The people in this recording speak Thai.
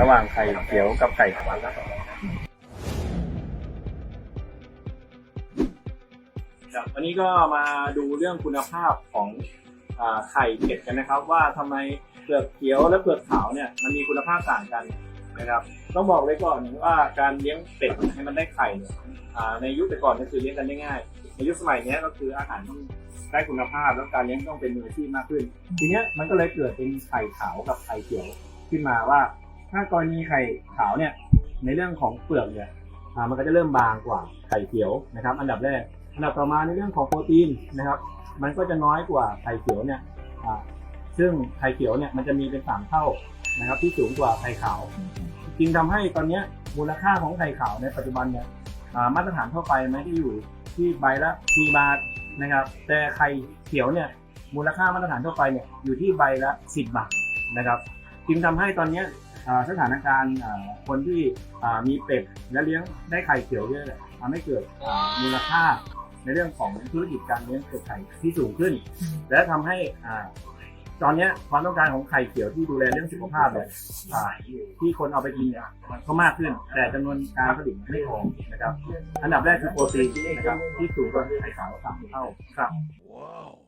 ระหว่างไข่เขียวกับไข่ขาวครับวันนี้ก็มาดูเรื่องคุณภาพของอไข่เป็ดกันนะครับ ว่าทำไมเปลือกเขียวและเปลือกขาวเนี่ยมันมีคุณภาพต่างกันนะครับ ต้องบอกไว้ก่อนว่าการเลี้ยงเป็ดให้มันได้ไข่เนี่ยในยุคแต่ก่อนก็คือเลี้ยงกันได้ง่ายในยุคสมัยนี้ก็คืออาหารต้องได้คุณภาพแล้วการเลี้ยงต้องเป็นมืออาชีพมากขึ้น ทีเนี้ยมันก็เลยเกิดเป็นไข่ขาวกับไข่เขียวขึ้นมาว่า ถ้ากรณีไข่ขาวเนี่ยในเรื่องของเปลือกเนี่ยมันก็จะเริ่มบางกว่าไข่เขียวนะครับ อันดับแรก อันดับต่อมาในเรื่องของโปรตีนนะครับ มันก็จะน้อยกว่าไข่เขียวเนี่ยซึ่งไข่เขียวเนี่ยมันจะมีเป็นสามเท่านะครับ ที่สูงกว่าไข่ขาวจึงทำให้ตอนนี้มูลค่าของไข่ขาวในปัจจุบันเนี่ยมาตรฐานทั่วไปมันที่อยู่ที่ใบละ4บาทนะครับ แต่ไข่เขียวเนี่ยมูลค่ามาตรฐานทั่วไปเนี่ยอยู่ที่ใบละ 10 บาทนะครับจึงทำให้ตอนนี้ สถานการณ์คนที่มีเป็ดและเลี้ยงได้ไข่เขียวเยอะทำให้เกิดมูลค่าในเรื่องของธุรกิจการเลี้ยงเป็ดไข่ที่สูงขึ้น และทำให้อ่าตอนนี้ความต้องการของไข่เขียวที่ดูแลเรื่องสุขภาพเนี่ยที่คนเอาไปกินเนี่ยมันก็มากขึ้น แต่จำนวนการผลิตไม่พอนะครับ อันดับแรกคือโปรตีนนะครับที่สูงกว่าไข่ขาวสามเท่าครับ Wow.